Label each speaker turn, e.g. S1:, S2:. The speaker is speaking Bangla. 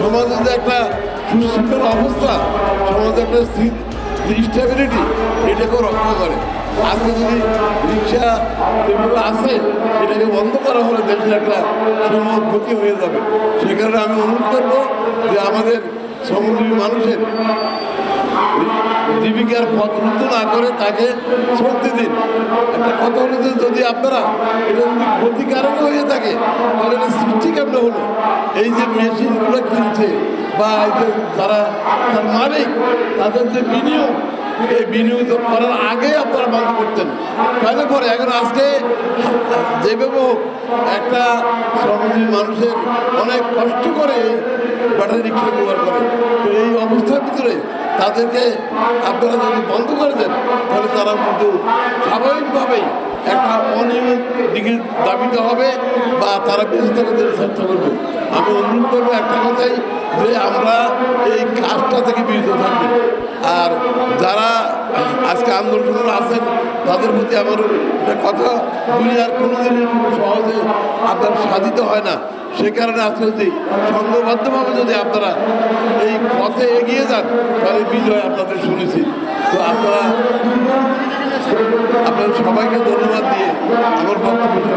S1: সমাজে যে একটা সুশৃঙ্খল অবস্থা সমাজে একটা স্টেবিলিটি এটাকেও রক্ষা করে। আজকে যদি রিক্সা যেভাবে আছে এটাকে বন্ধ করা হলে দেশের একটা সমূহ ক্ষতি হয়ে যাবে। সে কারণে আমি অনুরোধ করব যে আমাদের শ্রমজীবী মানুষের জীবিকার পথ রুদ্ধ না করে তাকে চলতে দিন। একটা কথা হলো যে যদি আপনারা এটা যদি ক্ষতিকারক হয়ে থাকে, তাহলে সৃষ্টি কেমন হলো। এই যে মেশিনগুলো কিনছে বা এই যে যারা তার মালিক, তাদের যে বিনিয়োগ, এই বিনিয়োগ করার আগে আপনারা বন্ধ করতেন। তাহলে পরে এখন আজকে যেভাবে একটা শ্রমজীবী মানুষের অনেক কষ্ট করে ব্যাটারি রিক্সা ব্যবহার করে, তো এই অবস্থার ভিতরে তাদেরকে আপনারা যদি বন্ধ করে দেন, তাহলে তারা কিন্তু স্বাভাবিকভাবেই একটা অনিয়মিত দিকে দাবিতে হবে বা তারা বেঁচে থাকার চেষ্টা করবে আমি অনুরোধ করব একটা কথাই যে আমরা এই কাজটা থেকে বিরত থাকব। আর যারা আজকে আন্দোলন আছেন, তাদের প্রতি আমার একটা কথা দুনিয়ার কোনো দিনই সহজে আপনার সাধিত হয় না। সে কারণে আজকে যদি সংঘবদ্ধভাবে যদি আপনারা এই পথে এগিয়ে যান, তাহলে বিজয় আপনাদের শুনেছি। তো আপনারা আপনাদের সবাইকে ধন্যবাদ। আমার বক্তব্য